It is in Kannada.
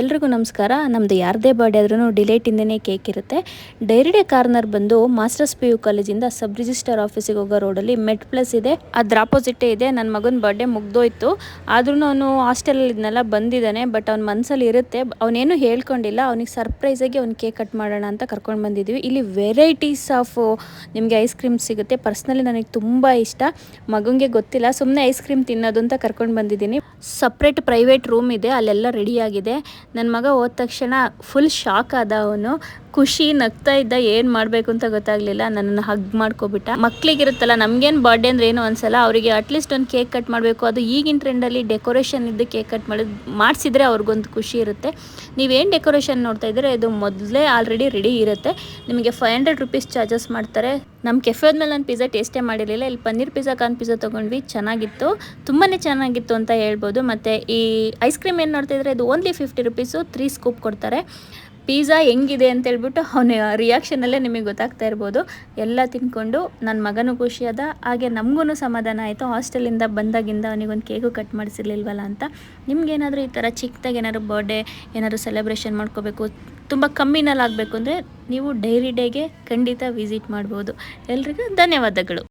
ಎಲ್ರಿಗೂ ನಮಸ್ಕಾರ. ನಮ್ಮದು ಯಾರದೇ ಬರ್ಡೇ ಆದ್ರೂ ಡಿಲೇಟಿಂದನೇ ಕೇಕ್ ಇರುತ್ತೆ. ಡೈರಿಡೆ ಕಾರ್ನರ್ ಬಂದು ಮಾಸ್ಟರ್ಸ್ ಪಿ ಯು ಕಾಲೇಜಿಂದ ಸಬ್ ರಿಜಿಸ್ಟರ್ ಆಫೀಸಿಗೆ ಹೋಗೋ ರೋಡಲ್ಲಿ ಮೆಟ್ ಪ್ಲಸ್ ಇದೆ. ಅದ್ರ ಆಪೋಸಿಟೇ ಇದೆ. ನನ್ನ ಮಗನ ಬರ್ಡೇ ಮುಗ್ದೋಯ್ತು. ಆದ್ರೂ ಅವನು ಹಾಸ್ಟೆಲಲ್ಲಿ ಇದನ್ನೆಲ್ಲ ಬಂದಿದ್ದಾನೆ. ಬಟ್ ಅವ್ನ ಮನಸ್ಸಲ್ಲಿ ಇರುತ್ತೆ. ಅವನೇನು ಹೇಳ್ಕೊಂಡಿಲ್ಲ. ಅವನಿಗೆ ಸರ್ಪ್ರೈಸಾಗಿ ಅವ್ನು ಕೇಕ್ ಕಟ್ ಮಾಡೋಣ ಅಂತ ಕರ್ಕೊಂಡು ಬಂದಿದ್ವಿ. ಇಲ್ಲಿ ವೆರೈಟೀಸ್ ಆಫ್ ನಿಮಗೆ ಐಸ್ ಕ್ರೀಮ್ ಸಿಗುತ್ತೆ. ಪರ್ಸ್ನಲಿ ನನಗೆ ತುಂಬ ಇಷ್ಟ. ಮಗನಿಗೆ ಗೊತ್ತಿಲ್ಲ. ಸುಮ್ಮನೆ ಐಸ್ ಕ್ರೀಮ್ ತಿನ್ನೋದು ಅಂತ ಕರ್ಕೊಂಡು ಬಂದಿದ್ದೀನಿ. ಸಪ್ರೇಟ್ ಪ್ರೈವೇಟ್ ರೂಮ್ ಇದೆ. ಅಲ್ಲೆಲ್ಲ ರೆಡಿಯಾಗಿದೆ ನನ್ನ ಮಗ ಹೋದ ತಕ್ಷಣ ಫುಲ್ ಶಾಕ್ ಆದ ಅವನು. ಖುಷಿ ನಗ್ತಾ ಇದ್ದ ಏನು ಮಾಡಬೇಕು ಅಂತ ಗೊತ್ತಾಗಲಿಲ್ಲ. ನನ್ನನ್ನು ಹಗ್ ಮಾಡ್ಕೊಬಿಟ್ಟ. ಮಕ್ಳಿಗಿರುತ್ತಲ್ಲ, ನಮಗೇನು ಬರ್ಡೇ ಅಂದ್ರೆ ಏನು ಅನ್ಸಲ್ಲ. ಅವರಿಗೆ ಅಟ್ಲೀಸ್ಟ್ ಒಂದು ಕೇಕ್ ಕಟ್ ಮಾಡಬೇಕು. ಅದು ಈಗಿನ ಟ್ರೆಂಡಲ್ಲಿ ಡೆಕೋರೇಷನ್ ಇದ್ದು ಕೇಕ್ ಕಟ್ ಮಾಡೋದು, ಮಾಡಿಸಿದ್ರೆ ಅವ್ರಿಗೊಂದು ಖುಷಿ ಇರುತ್ತೆ. ನೀವೇನು ಡೆಕೋರೇಷನ್ ನೋಡ್ತಾ ಇದ್ರೆ ಇದು ಮೊದಲೇ ಆಲ್ರೆಡಿ ರೆಡಿ ಇರುತ್ತೆ. ನಿಮಗೆ ಫೈವ್ ಹಂಡ್ರೆಡ್ ರುಪೀಸ್ ಚಾರ್ಜಸ್ ಮಾಡ್ತಾರೆ. ನಮ್ಮ ಕೆಫೆ ಆದ್ಮೇಲೆ ನಾನು ಪಿಜ್ಜಾ ಟೇಸ್ಟೇ ಮಾಡಿರಲಿಲ್ಲ. ಇಲ್ಲಿ ಪನ್ನೀರ್ ಪಿಜ್ಜಾ ಕಾನ್ ಪಿಜ್ಜಾ ತೊಗೊಂಡ್ವಿ. ಚೆನ್ನಾಗಿತ್ತು. ತುಂಬಾ ಚೆನ್ನಾಗಿತ್ತು ಅಂತ ಹೇಳ್ಬೋದು. ಮತ್ತು ಈ ಐಸ್ ಕ್ರೀಮ್ ಏನು ನೋಡ್ತಾ ಇದ್ರೆ ಇದು only fifty rupees three scoop ಕೊಡ್ತಾರೆ. ಪಿಜ್ಜಾ ಹೆಂಗಿದೆ ಅಂತ ಹೇಳ್ಬಿಟ್ಟು ಅವನ ರಿಯಾಕ್ಷನಲ್ಲೇ ನಿಮಗೆ ಗೊತ್ತಾಗ್ತಾ ಇರ್ಬೋದು. ಎಲ್ಲ ತಿನ್ಕೊಂಡು ನನ್ನ ಮಗನೂ ಖುಷಿಯಾದ ಹಾಗೆ ನಮಗೂ ಸಮಾಧಾನ ಆಯಿತು. ಹಾಸ್ಟೆಲಿಂದ ಬಂದಾಗಿಂದ ಅವನಿಗೊಂದು ಕೇಕು ಕಟ್ ಮಾಡಿಸಿರ್ಲಿಲ್ವಲ್ಲ ಅಂತ. ನಿಮ್ಗೇನಾದರೂ ಈ ಥರ ಚಿಕ್ಕದಾಗಿ ಏನಾದ್ರು ಬರ್ಡೇ ಏನಾದ್ರು ಸೆಲೆಬ್ರೇಷನ್ ಮಾಡ್ಕೋಬೇಕು. ತುಂಬ ಕಮ್ಮಿನಲ್ಲಿ ಆಗಬೇಕು ಅಂದರೆ ನೀವು ಡೈರಿ ಡೇಗೆ ಖಂಡಿತ ವಿಸಿಟ್ ಮಾಡ್ಬೋದು. ಎಲ್ರಿಗೂ ಧನ್ಯವಾದಗಳು.